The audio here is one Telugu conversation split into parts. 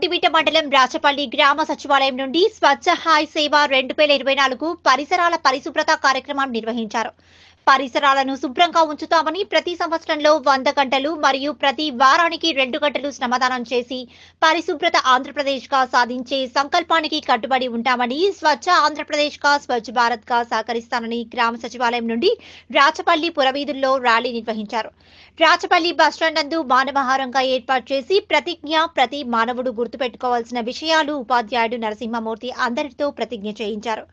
ఒంటిమిట్ట మండలం రాచపల్లి గ్రామ సచివాలయం నుండి స్వచ్ఛ హాయ్ సేవ రెండు వేల ఇరవై నాలుగు పరిసరాల పరిశుభ్రత కార్యక్రమం నిర్వహించారు. పరిసరాలను శుభ్రంగా ఉంచుతామని ప్రతి సంవత్సరంలో వంద గంటలు మరియు ప్రతి వారానికి రెండు గంటలు శ్రమదానం చేసి పరిశుభ్రత ఆంధ్రప్రదేశ్గా సాధించే సంకల్పానికి కట్టుబడి ఉంటామని స్వచ్ఛ ఆంధ్రప్రదేశ్గా స్వచ్ఛ భారత్గా సహకరిస్తానని గ్రామ సచివాలయం నుండి రాచపల్లి పురవీధుల్లో ర్యాలీ నిర్వహించారు. రాచపల్లి బస్టాండ్ నందు మానవహారంగా ఏర్పాటు చేసి ప్రతిజ్ఞ ప్రతి మానవుడు గుర్తుపెట్టుకోవాల్సిన విషయాలు ఉపాధ్యాయుడు నరసింహమూర్తి అందరితో ప్రతిజ్ఞ చేయించారు.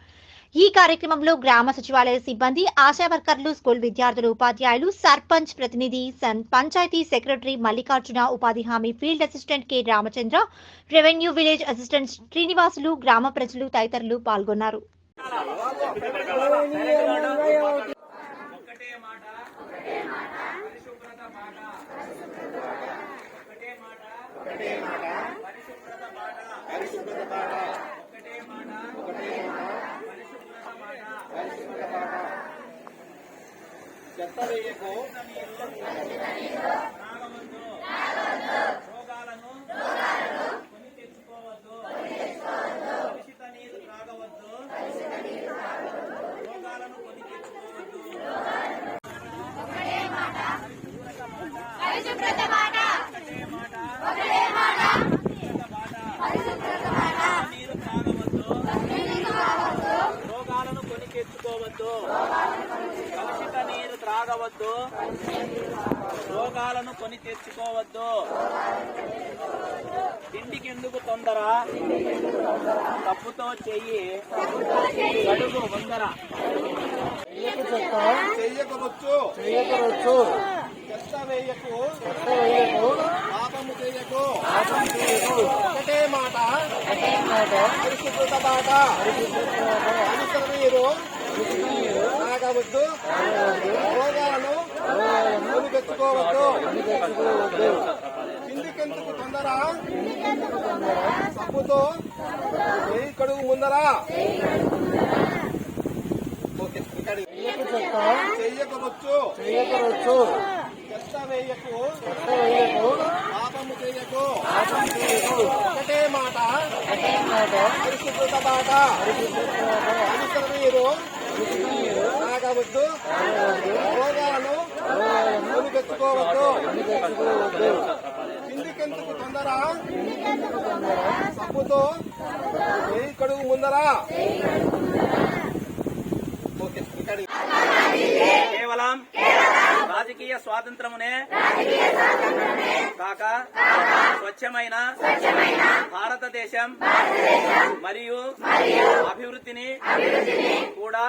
ఈ కార్యక్రమంలో గ్రామ సచివాలయ సిబ్బంది ఆశా వర్కర్లు స్కూల్ విద్యార్థులు ఉపాధ్యాయులు సర్పంచ్ ప్రతినిధి సన్ పంచాయతీ సెక్రటరీ మల్లికార్జున ఉపాధి హామీ field assistant K. Ramachandra revenue village assistant Srinivasulu గ్రామ ప్రజలు తదితరులు పాల్గొన్నారు. ఒకటే పరిశుభ్రత మాట ఒకటే మాట పరిశుభ్రత మాట ఒకటే మాట పరిశుభ్రత మాట చెత్త వేయకు తాగవద్దు రోగాలను కొని తెచ్చుకోవద్దు కలుషిత నీరు త్రాగవద్దు రోగాలను కొని తెచ్చుకోవద్దు నీరు తాగవద్దు రోగాలను కొని తెచ్చుకోవద్దు కలుషిత నీరు త్రాగవద్దు రోగాలను కొని తెచ్చుకోవద్దు తిండికి ఎందుకు తొందర? తప్పుతో చెయ్యి. గడుగు వందర. చెయ్యకవచ్చు చేయకూడదు చెత్త వేయకు. చెత్త వేయకు. పాపము చేయకు. ఒకటే మాట. ఒకటే మాట. పరిశుభ్రత మాట. అనుసర నీరు తాగవద్దు రోగాలను కొని తెచ్చుకోవద్దు కిందికెందుకు తొందర? సబ్బుతో వెయ్యి కడుగు ముందరా. చెయ్యకవచ్చు చేయకూడదు చెత్త వేయకు. చెత్త వేయకు. పాపము చేయకు. పాపం చేయకు. ఒకటే మాట. ఒకటే మాట. పరిశుభ్రత మాట. అనుసర నీరు కావద్దు రోగాలను కొని తెచ్చుకోవద్దు కిందికెందుకు తొందర? తప్పుతో వెయ్యి కడుగు ముందరా. రాజకీయ స్వాతంత్రమునే కాక స్వచ్ఛమైన భారతదేశం మరియు అభివృద్ధిని కూడా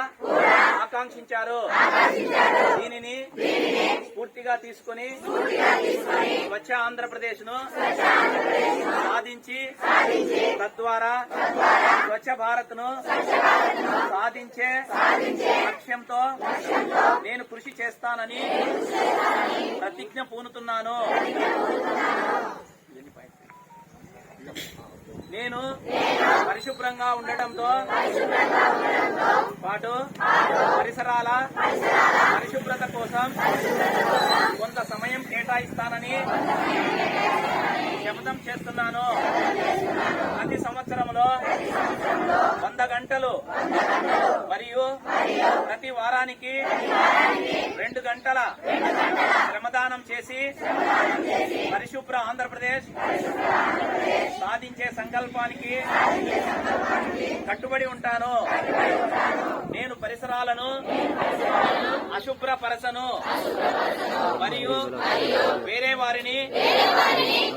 ఆకాంక్షించారు. దీనిని స్ఫూర్తిగా తీసుకుని స్వచ్ఛ ఆంధ్రప్రదేశ్ను సాధించి తద్వారా స్వచ్ఛ భారత్ను సాధించే లక్ష్యంతో నేను కృషి చేస్తానని ప్రతిజ్ఞ పూనుతున్నాను. నేను పరిశుభ్రంగా ఉండటంతో పాటు పరిసరాల పరిశుభ్రత కోసం కొంత సమయం కేటాయిస్తానని శపథం చేస్తున్నాను. ప్రతి సంవత్సరంలో వంద గంటలు. మరియు ప్రతి వారానికి రెండు గంటల శ్రమదానం చేసి పరిశుభ్ర ఆంధ్రప్రదేశ్ సాధించే సంకల్పానికి కట్టుబడి ఉంటాను. పరిసరాలను అశుభ్రపరచను. మరియు వేరే వారిని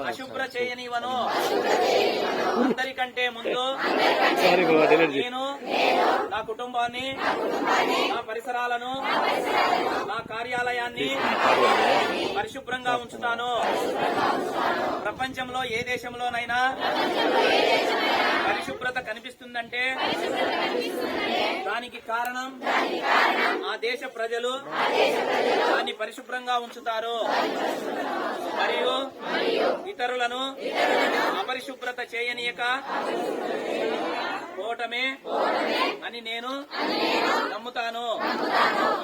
అశుభ్ర చేయనివను అందరికంటే ముందు నేను నా కుటుంబాన్ని నా పరిసరాలను నా కార్యాలయాన్ని పరిశుభ్రంగా ఉంచుతాను. ప్రపంచంలో ఏ దేశంలోనైనా పరిశుభ్రత కనిపిస్తుందంటే దానికి కారణం ఆ దేశ ప్రజలు దాన్ని పరిశుభ్రంగా ఉంచుతారు. మరియు ఇతరులను అపరిశుభ్రత చేయనీయక పోవటమే అని నేను నమ్ముతాను.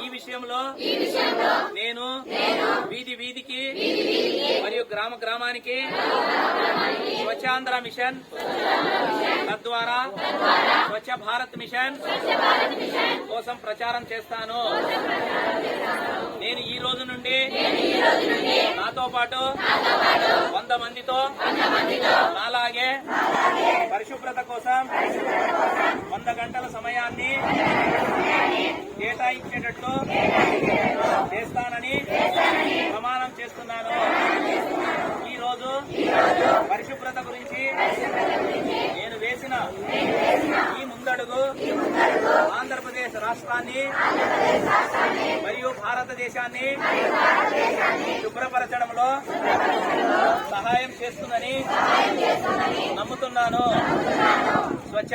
ఈ విషయంలో నేను వీధి వీధికి మరియు గ్రామ గ్రామానికి స్వచ్ఛాంధ్ర మిషన్ తద్వారా స్వచ్ఛ భారత్ మిషన్ కోసం ప్రచారం చేస్తాను. నేను ఈ రోజు నుండి నాతో పాటు వంద మందితో నాలాగే పరిశుభ్రత కోసం వంద గంటల సమయాన్ని చేస్తున్నాను. ఈ రోజు పరిశుభ్రత గురించి నేను వేసిన ఈ ముందడుగు ఆంధ్రప్రదేశ్ రాష్ట్రాన్ని మరియు భారతదేశాన్ని శుభ్రపరచడంలో సహాయం చేస్తుందని నమ్ముతున్నాను.